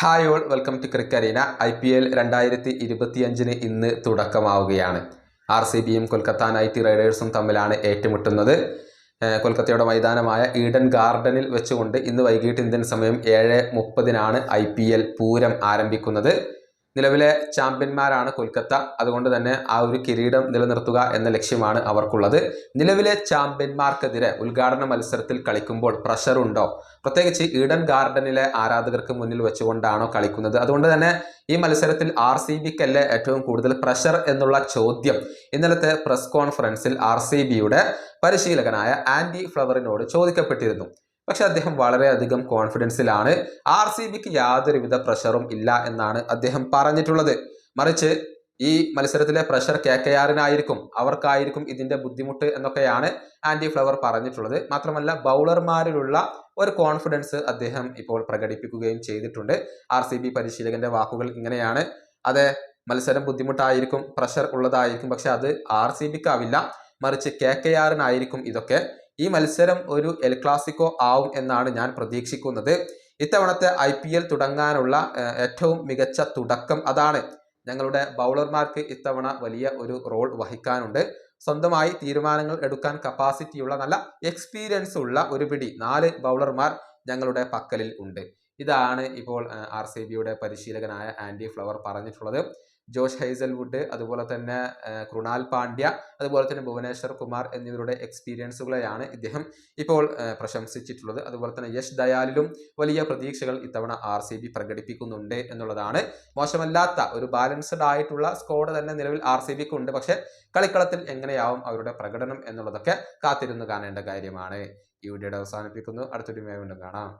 Hi all welcome to ക്രിക്കരീന I P L രണ്ടായിരത്തി ഇരുപത്തിയഞ്ചിന് ഇന്ന് തുടക്കമാവുകയാണ്. ആർ സി ബിയും കൊൽക്കത്ത നൈറ്റ് റൈഡേഴ്സും തമ്മിലാണ് ഏറ്റുമുട്ടുന്നത്. കൊൽക്കത്തയുടെ മൈതാനമായ ഈഡൻ ഗാർഡനിൽ വെച്ചുകൊണ്ട് ഇന്ന് വൈകിട്ട് ഇന്ത്യൻ സമയം ഏഴ് മുപ്പതിനാണ് ഐ പി എൽ പൂരം ആരംഭിക്കുന്നത്. നിലവിലെ ചാമ്പ്യന്മാരാണ് കൊൽക്കത്ത. അതുകൊണ്ട് തന്നെ ആ ഒരു കിരീടം നിലനിർത്തുക എന്ന ലക്ഷ്യമാണ് അവർക്കുള്ളത്. നിലവിലെ ചാമ്പ്യന്മാർക്കെതിരെ ഉദ്ഘാടന മത്സരത്തിൽ കളിക്കുമ്പോൾ പ്രഷർ ഉണ്ടോ? പ്രത്യേകിച്ച് ഈഡൻ ഗാർഡനിലെ ആരാധകർക്ക് മുന്നിൽ വെച്ചുകൊണ്ടാണോ കളിക്കുന്നത്? അതുകൊണ്ട് തന്നെ ഈ മത്സരത്തിൽ ആർ സി ബിക്കല്ലേ ഏറ്റവും കൂടുതൽ പ്രഷർ എന്നുള്ള ചോദ്യം. ഇന്നലത്തെ പ്രസ് കോൺഫറൻസിൽ ആർ സി ബിയുടെ പരിശീലകനായ ആൻഡി ഫ്ലവറിനോട് ചോദിക്കപ്പെട്ടിരുന്നു. പക്ഷെ അദ്ദേഹം വളരെയധികം കോൺഫിഡൻസിലാണ് ആർ സി ബിക്ക് യാതൊരുവിധ പ്രഷറും ഇല്ല എന്നാണ് അദ്ദേഹം പറഞ്ഞിട്ടുള്ളത്. മറിച്ച് ഈ മത്സരത്തിലെ പ്രഷർ കെ കെ ആറിനായിരിക്കും അവർക്കായിരിക്കും ഇതിന്റെ ബുദ്ധിമുട്ട് എന്നൊക്കെയാണ് ആൻഡി ഫ്ലവർ പറഞ്ഞിട്ടുള്ളത്. മാത്രമല്ല ബൗളർമാരിലുള്ള ഒരു കോൺഫിഡൻസ് അദ്ദേഹം ഇപ്പോൾ പ്രകടിപ്പിക്കുകയും ചെയ്തിട്ടുണ്ട്. ആർ സി ബി പരിശീലകന്റെ വാക്കുകൾ ഇങ്ങനെയാണ്. അതെ മത്സരം ബുദ്ധിമുട്ടായിരിക്കും പ്രഷർ ഉള്ളതായിരിക്കും പക്ഷെ അത് ആർ സി ബിക്കാവില്ല മറിച്ച് കെ കെ ആറിനായിരിക്കും ഇതൊക്കെ. ഈ മത്സരം ഒരു എൽ ക്ലാസിക്കോ ആവും എന്നാണ് ഞാൻ പ്രതീക്ഷിക്കുന്നത്. ഇത്തവണത്തെ ഐ പി എൽ തുടങ്ങാനുള്ള ഏറ്റവും മികച്ച തുടക്കം അതാണ്. ഞങ്ങളുടെ ബൗളർമാർക്ക് ഇത്തവണ വലിയ ഒരു റോൾ വഹിക്കാനുണ്ട്. സ്വന്തമായി തീരുമാനങ്ങൾ എടുക്കാൻ കപ്പാസിറ്റിയുള്ള നല്ല എക്സ്പീരിയൻസ് ഉള്ള ഒരു പിടി നാല് ബൗളർമാർ ഞങ്ങളുടെ പക്കലിൽ ഉണ്ട്. ഇതാണ് ഇപ്പോൾ ആർ സി ബിയുടെ പരിശീലകനായ ആൻഡി ഫ്ലവർ പറഞ്ഞിട്ടുള്ളത്. ജോഷ് ഹൈസൽവുഡ് അതുപോലെ തന്നെ കൃണാൽ പാണ്ഡ്യ അതുപോലെ തന്നെ ഭുവനേശ്വർ കുമാർ എന്നിവരുടെ എക്സ്പീരിയൻസുകളെയാണ് ഇദ്ദേഹം ഇപ്പോൾ പ്രശംസിച്ചിട്ടുള്ളത്. അതുപോലെ തന്നെ യശ് ദയാലിലും വലിയ പ്രതീക്ഷകൾ ഇത്തവണ ആർ സി ബി പ്രകടിപ്പിക്കുന്നുണ്ട് എന്നുള്ളതാണ്. മോശമല്ലാത്ത ഒരു ബാലൻസ്ഡ് ആയിട്ടുള്ള സ്കോഡ് തന്നെ നിലവിൽ ആർ സി ബിക്ക് ഉണ്ട് പക്ഷെ കളിക്കളത്തിൽ എങ്ങനെയാവും അവരുടെ പ്രകടനം എന്നുള്ളതൊക്കെ കാത്തിരുന്ന് കാണേണ്ട കാര്യമാണ്. ഈ വീഡിയോയുടെ അവസാനിപ്പിക്കുന്നു. അടുത്തൊരു മേ വീണ്ടും കാണാം.